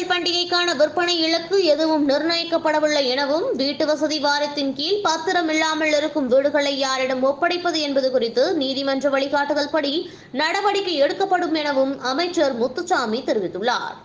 பொங்கல் பண்டிகைக்கான விற்பனை இலக்கு எதுவும் நிர்ணயிக்கப்படவில்லை எனவும் வீட்டு வசதி வாரத்தின் கீழ் பத்திரம் இல்லாமல் இருக்கும் வீடுகளை யாரிடம் ஒப்படைப்பது என்பது குறித்து நீதிமன்ற வழிகாட்டுதல் படி நடவடிக்கை எடுக்கப்படும் எனவும் அமைச்சர் முத்துசாமி தெரிவித்துள்ளார்.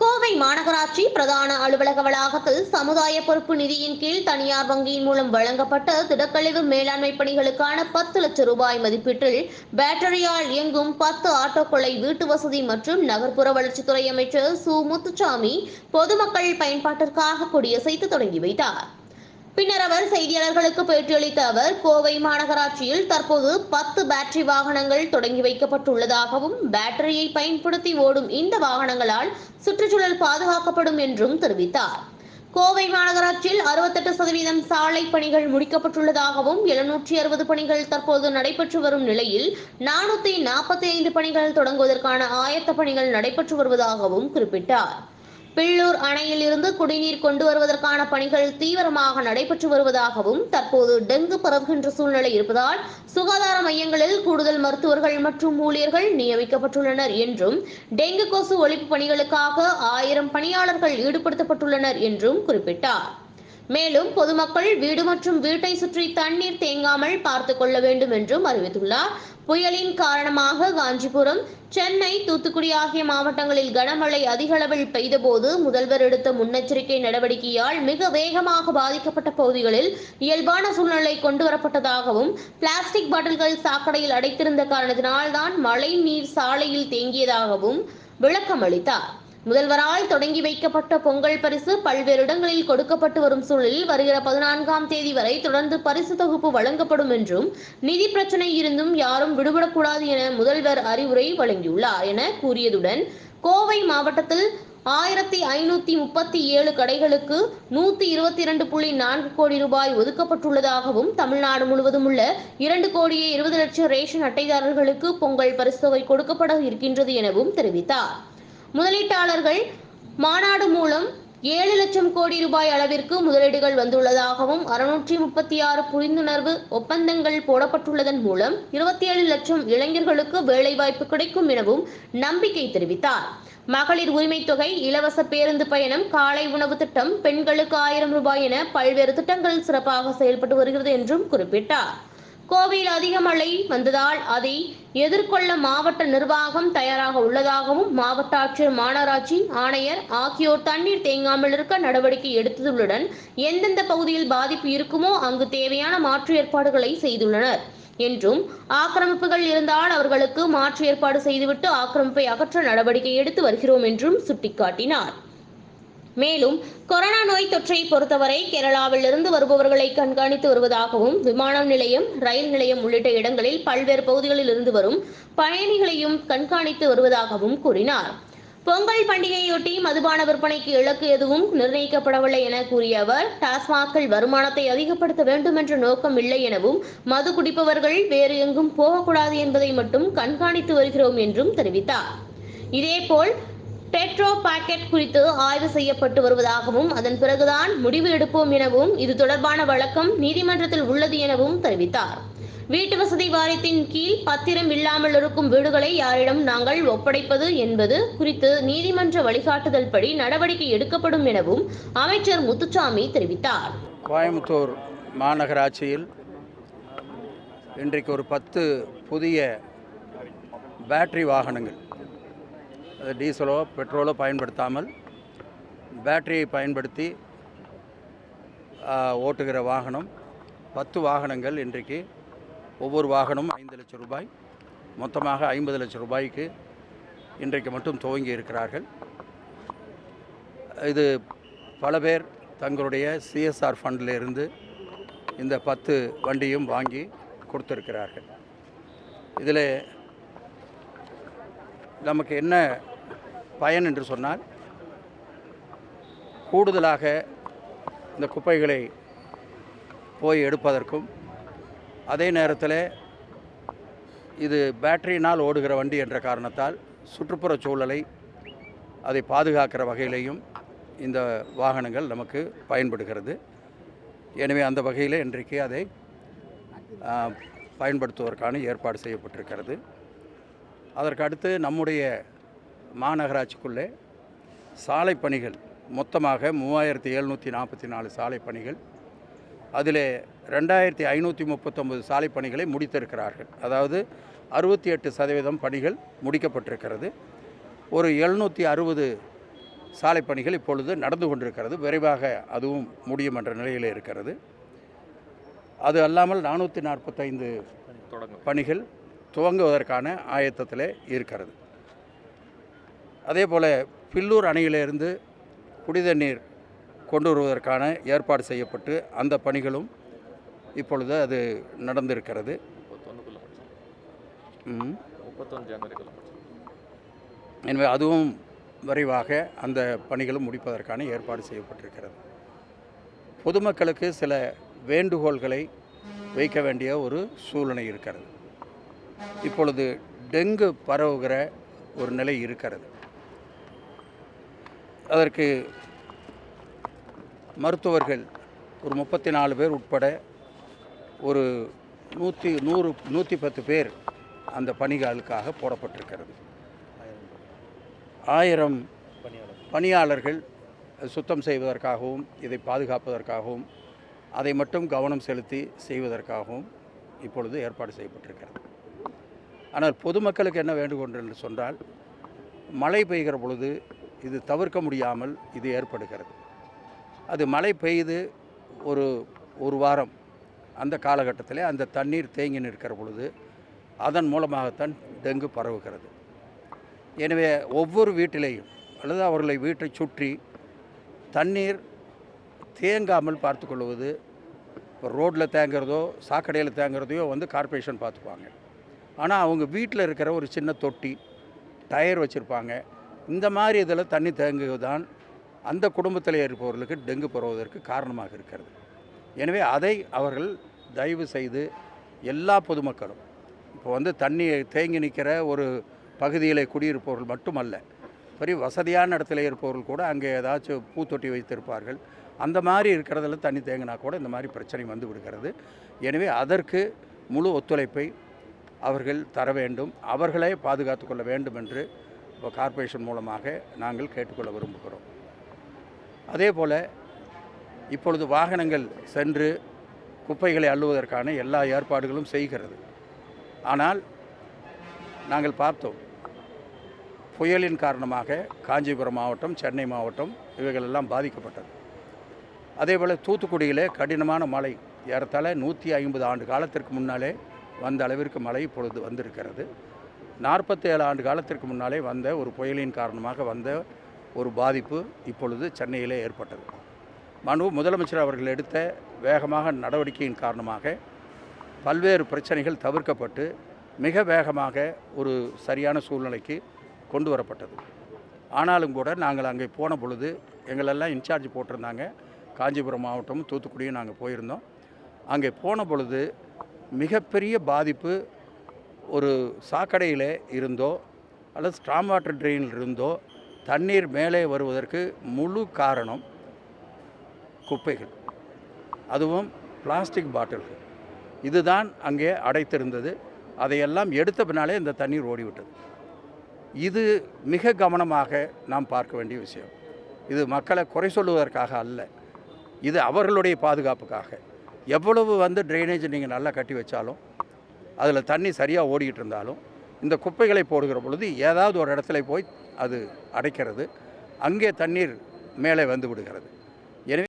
கோவை மாநகராட்சி பிரதான அலுவலக வளாகத்தில் சமுதாய பொறுப்பு நிதியின் கீழ் தனியார் வங்கியின் மூலம் வழங்கப்பட்ட திடக்கழிவு மேலாண்மை பணிகளுக்கான பத்து லட்சம் ரூபாய் மதிப்பீட்டில் பேட்டரியால் இயங்கும் பத்து ஆட்டோக்களை வீட்டு வசதி மற்றும் நகர்ப்புற வளர்ச்சித்துறை அமைச்சர் சு. முத்துசாமி பொதுமக்கள் பயன்பாட்டிற்காக கொடியசைத்து தொடங்கி வைத்தார். பின்னர் அவர் செய்தியாளர்களுக்கு பேட்டியளித்த அவர் கோவை மாநகராட்சியில் தற்போது பத்து பேட்டரி வாகனங்கள் தொடங்கி வைக்கப்பட்டுள்ளதாகவும் பேட்டரியை பயன்படுத்தி ஓடும் இந்த வாகனங்களால் சுற்றுச்சூழல் பாதுகாக்கப்படும் என்றும் தெரிவித்தார். கோவை மாநகராட்சியில் அறுபத்தெட்டு சதவீதம் சாலை பணிகள் முடிக்கப்பட்டுள்ளதாகவும் எழுநூற்றி அறுபது பணிகள் தற்போது நடைபெற்று வரும் நிலையில் நானூத்தி நாற்பத்தி ஐந்து பணிகள் தொடங்குவதற்கான ஆயத்த பணிகள் நடைபெற்று வருவதாகவும் குறிப்பிட்டார். பில்லூர் அணையில் இருந்து குடிநீர் கொண்டு வருவதற்கான பணிகள் தீவிரமாக நடைபெற்று வருவதாகவும் தற்போது டெங்கு பரவுகின்ற சூழ்நிலை இருப்பதால் சுகாதார மையங்களில் கூடுதல் மருத்துவர்கள் மற்றும் ஊழியர்கள் நியமிக்கப்பட்டுள்ளனர் என்றும் டெங்கு கொசு ஒழிப்பு பணிகளுக்காக ஆயிரம் பணியாளர்கள் ஈடுபடுத்தப்பட்டுள்ளனர் என்றும் குறிப்பிட்டார். மேலும் பொதுமக்கள் வீடு மற்றும் வீட்டை சுற்றி தண்ணீர் தேங்காமல் பார்த்துக் கொள்ள வேண்டும் என்றும் அறிவித்துள்ளார். புயலின் காரணமாக காஞ்சிபுரம் சென்னை தூத்துக்குடி ஆகிய மாவட்டங்களில் கனமழை அதிக அளவில் பெய்தபோது முதல்வர் எடுத்த முன்னெச்சரிக்கை நடவடிக்கையால் மிக வேகமாக பாதிக்கப்பட்ட பகுதிகளில் இயல்பான சூழ்நிலை கொண்டுவரப்பட்டதாகவும் பிளாஸ்டிக் பாட்டில்கள் சாக்கடையில் அடைத்திருந்த காரணத்தினால்தான் மழை நீர் சாலையில் தேங்கியதாகவும் விளக்கம் அளித்தார். முதல்வரால் தொடங்கி வைக்கப்பட்ட பொங்கல் பரிசு பல்வேறு இடங்களில் கொடுக்கப்பட்டு வரும் சூழலில் வருகிற பதினான்காம் தேதி வரை தொடர்ந்து பரிசு தொகுப்பு வழங்கப்படும் என்றும் நிதி பிரச்சனை இருந்தும் யாரும் விடுபடக்கூடாது என முதல்வர் அறிவுரை வழங்கியுள்ளார் என கூறியதுடன் கோவை மாவட்டத்தில் ஆயிரத்தி ஐநூத்தி முப்பத்தி ஏழு கடைகளுக்கு நூத்தி இருபத்தி இரண்டு புள்ளி நான்கு கோடி ரூபாய் ஒதுக்கப்பட்டுள்ளதாகவும் தமிழ்நாடு முழுவதும் உள்ள இரண்டு கோடியே இருபது லட்சம் ரேஷன் அட்டைதாரர்களுக்கு பொங்கல் பரிசு தொகை கொடுக்கப்பட இருக்கின்றது எனவும் தெரிவித்தார். முதலீட்டாளர்கள் மாநாடு மூலம் ஏழு லட்சம் கோடி ரூபாய் அளவிற்கு முதலீடுகள் வந்துள்ளதாகவும் அறுநூற்றி முப்பத்தி ஆறு புரிந்துணர்வு ஒப்பந்தங்கள் போடப்பட்டுள்ளதன் மூலம் இருபத்தி ஏழு லட்சம் இளைஞர்களுக்கு வேலைவாய்ப்பு கிடைக்கும் எனவும் நம்பிக்கை தெரிவித்தார். மகளிர் உரிமை தொகை இலவச பேருந்து பயணம் காலை உணவு திட்டம் பெண்களுக்கு ஆயிரம் ரூபாய் என பல்வேறு திட்டங்கள் சிறப்பாக செயல்பட்டு வருகிறது என்றும் குறிப்பிட்டார். கோவையில் அதிக மழை வந்ததால் அதை எதிர்கொள்ள மாவட்ட நிர்வாகம் தயாராக உள்ளதாகவும் மாவட்ட ஆட்சியர் மாநகராட்சி ஆணையர் ஆகியோர் தண்ணீர் தேங்காமல் இருக்க நடவடிக்கை எடுத்துள்ளதுடன் எந்தெந்த பகுதியில் பாதிப்பு இருக்குமோ அங்கு தேவையான மாற்று ஏற்பாடுகளை செய்துள்ளனர். என்றும் ஆக்கிரமிப்புகள் இருந்தால் அவர்களுக்கு மாற்று ஏற்பாடு செய்துவிட்டு ஆக்கிரமிப்பை அகற்ற நடவடிக்கை எடுத்து வருகிறோம் என்றும் சுட்டிக்காட்டினார். மேலும் கொரோனா நோய் தொற்றை பொறுத்தவரை கேரளாவில் இருந்து வருபவர்களை கண்காணித்து வருவதாகவும் விமான நிலையம் ரயில் நிலையம் உள்ளிட்ட இடங்களில் பல்வேறு பகுதிகளில் இருந்து வரும் பயணிகளையும் கண்காணித்து வருவதாகவும் கூறினார். பொங்கல் பண்டிகையொட்டி மதுபான விற்பனைக்கு இலக்கு எதுவும் நிர்ணயிக்கப்படவில்லை என கூறிய அவர் டாஸ்மாக்கள் வருமானத்தை அதிகப்படுத்த வேண்டும் என்ற நோக்கம் இல்லை எனவும் மது குடிப்பவர்கள் வேறு எங்கும் போகக்கூடாது என்பதை மட்டும் கண்காணித்து வருகிறோம் என்றும் தெரிவித்தார். இதேபோல் டெட்ரோ பாக்கெட் குறித்து ஆய்வு செய்யப்பட்டு வருவதாகவும் அதன் பிறகுதான் முடிவு எடுப்போம் எனவும் இது தொடர்பான வழக்கம் நீதிமன்றத்தில் உள்ளது எனவும் தெரிவித்தார். வீட்டு வசதி வாரியத்தின் கீழ் பத்திரம் இல்லாமல் இருக்கும் வீடுகளை யாரிடம் நாங்கள் ஒப்படைப்பது என்பது குறித்து நீதிமன்ற வழிகாட்டுதல் படி நடவடிக்கை எடுக்கப்படும் எனவும் அமைச்சர் முத்துசாமி தெரிவித்தார். கோயம்புத்தூர் மாநகராட்சியில் இன்றைக்கு ஒரு பத்து புதிய பேட்டரி வாகனங்கள் டீசலோ பெட்ரோலோ பயன்படுத்தாமல் பேட்டரியை பயன்படுத்தி ஓட்டுகிற வாகனம் பத்து வாகனங்கள் இன்றைக்கு ஒவ்வொரு வாகனமும் ஐந்து லட்சம் ரூபாய் மொத்தமாக ஐம்பது லட்சம் ரூபாய்க்கு இன்றைக்கு மட்டும் துவங்கி இருக்கிறார்கள். இது பல பேர் தங்களுடைய சிஎஸ்ஆர் ஃபண்டிலிருந்து இந்த பத்து வண்டியும் வாங்கி கொடுத்துருக்கிறார்கள். இதில் நமக்கு என்ன பயன் என்று சொன்னால் கூடுதலாக இந்த குப்பைகளை போய் எடுப்பதற்கும் அதே நேரத்தில் இது பேட்டரியினால் ஓடுகிற வண்டி என்ற காரணத்தால் சுற்றுப்புற சூழலை அதை பாதுகாக்கிற வகையிலையும் இந்த வாகனங்கள் நமக்கு பயன்படுகிறது. எனவே அந்த வகையில் இன்றைக்கு அதை பயன்படுத்துவதற்கான ஏற்பாடு செய்யப்பட்டிருக்கிறது. அதற்கு அடுத்து நம்முடைய மாநகராட்சிக்குள்ளே சாலை பணிகள் மொத்தமாக மூவாயிரத்தி எழுநூற்றி நாற்பத்தி நாலு சாலை பணிகள். அதில் ரெண்டாயிரத்தி ஐநூற்றி முப்பத்தொம்பது சாலை பணிகளை முடித்திருக்கிறார்கள். அதாவது அறுபத்தி எட்டு சதவீதம் பணிகள் முடிக்கப்பட்டிருக்கிறது. ஒரு எழுநூற்றி அறுபது சாலை பணிகள் இப்பொழுது நடந்து கொண்டிருக்கிறது. விரைவாக அதுவும் முடியும் என்ற நிலையில் இருக்கிறது. அது அல்லாமல் நானூற்றி நாற்பத்தைந்து பணிகள் துவங்குவதற்கான ஆயத்தத்தில் இருக்கிறது. அதே போல் பில்லூர் அணையிலிருந்து குடிதண்ணீர் கொண்டு வருவதற்கான ஏற்பாடு செய்யப்பட்டு அந்த பணிகளும் இப்பொழுது அது நடந்திருக்கிறது. எனவே அதுவும் விரைவாக அந்த பணிகளும் முடிப்பதற்கான ஏற்பாடு செய்யப்பட்டிருக்கிறது. பொதுமக்களுக்கு சில வேண்டுகோள்களை வைக்க வேண்டிய ஒரு சூழ்நிலை இருக்கிறது. இப்பொழுது டெங்கு பரவுகிற ஒரு நிலை இருக்கிறது. அதற்கு மருத்துவர்கள் ஒரு முப்பத்தி நாலு பேர் உட்பட ஒரு நூற்றி நூறு நூற்றி பத்து பேர் அந்த பணிகளுக்காக போடப்பட்டிருக்கிறது. ஆயிரம் பணியாளர்கள் சுத்தம் செய்வதற்காகவும் இதை பாதுகாப்பதற்காகவும் அதை மட்டும் கவனம் செலுத்தி செய்வதற்காகவும் இப்பொழுது ஏற்பாடு செய்யப்பட்டிருக்கிறது. ஆனால் பொதுமக்களுக்கு என்ன வேண்டுகோள் என்று சொன்னால் மழை பெய்கிற பொழுது இது தவிர்க்க முடியாமல் இது ஏற்படுகிறது. அது மழை பெய்து ஒரு ஒரு வாரம் அந்த காலகட்டத்தில் அந்த தண்ணீர் தேங்கி நிற்கிற பொழுது அதன் மூலமாகத்தான் டெங்கு பரவுகிறது. எனவே ஒவ்வொரு வீட்டிலேயும் அல்லது அவர்களை வீட்டை சுற்றி தண்ணீர் தேங்காமல் பார்த்துக்கொள்வது இப்போ ரோட்டில் தேங்குறதோ சாக்கடையில் தேங்குறதையோ வந்து கார்ப்பரேஷன் பார்த்துப்பாங்க. ஆனால் அவங்க வீட்டில் இருக்கிற ஒரு சின்ன தொட்டி டயர் வச்சுருப்பாங்க. இந்த மாதிரி இதில் தண்ணி தேங்குவதுதான் அந்த குடும்பத்தில் இருப்பவர்களுக்கு டெங்கு பரவுவதற்கு காரணமாக இருக்கிறது. எனவே அதை அவர்கள் தயவு செய்து எல்லா பொதுமக்களும் இப்போ வந்து தண்ணி தேங்கி நிற்கிற ஒரு பகுதியில் குடியிருப்பவர்கள் மட்டுமல்ல பெரிய வசதியான இடத்துல இருப்பவர்கள் கூட அங்கே ஏதாச்சும் பூத்தொட்டி வைத்திருப்பார்கள். அந்த மாதிரி இருக்கிறதுல தண்ணி தேங்கினா கூட இந்த மாதிரி பிரச்சனை வந்து விடுகிறது. எனவே அதற்கு முழு ஒத்துழைப்பை அவர்கள் தர வேண்டும். அவர்களே பாதுகாத்து கொள்ள வேண்டும் என்று கார்ப்பரேஷன் மூலமாக நாங்கள் கேட்டுக்கொள்ள விரும்புகிறோம். அதே போல் இப்பொழுது வாகனங்கள் சென்று குப்பைகளை அள்ளுவதற்கான எல்லா ஏற்பாடுகளும் செய்கிறது. ஆனால் நாங்கள் பார்த்தோம் புயலின் காரணமாக காஞ்சிபுரம் மாவட்டம் சென்னை மாவட்டம் இவைகளெல்லாம் பாதிக்கப்பட்டது. அதேபோல் தூத்துக்குடியிலே கடினமான மழை ஏறத்தாழ நூற்றி ஐம்பது ஆண்டு காலத்திற்கு முன்னாலே வந்த அளவிற்கு மழை இப்பொழுது வந்திருக்கிறது. நாற்பத்தேழு ஆண்டு காலத்திற்கு முன்னாலே வந்த ஒரு புயலின் காரணமாக வந்த ஒரு பாதிப்பு இப்பொழுது சென்னையிலே ஏற்பட்டது. மனு முதலமைச்சர் அவர்கள் எடுத்த வேகமாக நடவடிக்கையின் காரணமாக பல்வேறு பிரச்சனைகள் தவிர்க்கப்பட்டு மிக வேகமாக ஒரு சரியான சூழ்நிலைக்கு கொண்டு வரப்பட்டது. ஆனாலும் கூட நாங்கள் அங்கே போன பொழுது எங்களெல்லாம் இன்சார்ஜ் போட்டிருந்தாங்க. காஞ்சிபுரம் மாவட்டமும் தூத்துக்குடியும் நாங்கள் போயிருந்தோம். அங்கே போன பொழுது மிகப்பெரிய பாதிப்பு ஒரு சாக்கடையில் இருந்தோ அல்லது ஸ்ட்ராங் வாட்டர் ட்ரெயினில் இருந்தோ தண்ணீர் மேலே வருவதற்கு முழு காரணம் குப்பைகள். அதுவும் பிளாஸ்டிக் பாட்டில்கள் இதுதான் அங்கே அடைத்திருந்தது. அதையெல்லாம் எடுத்த பின்னாலே இந்த தண்ணீர் ஓடிவிட்டது. இது மிக கவனமாக நாம் பார்க்க வேண்டிய விஷயம். இது மக்களை குறை சொல்லுவதற்காக அல்ல. இது அவர்களுடைய பாதுகாப்புக்காக. எவ்வளவு வந்து ட்ரைனேஜ் நீங்கள் நல்லா கட்டி வச்சாலும் அதில் தண்ணி சரியாக ஓடிக்கிட்டு இருந்தாலும் இந்த குப்பைகளை போடுகிற பொழுது ஏதாவது ஒரு இடத்துல போய் அது அடைக்கிறது. அங்கே தண்ணீர் மேலே வந்து விடுகிறது.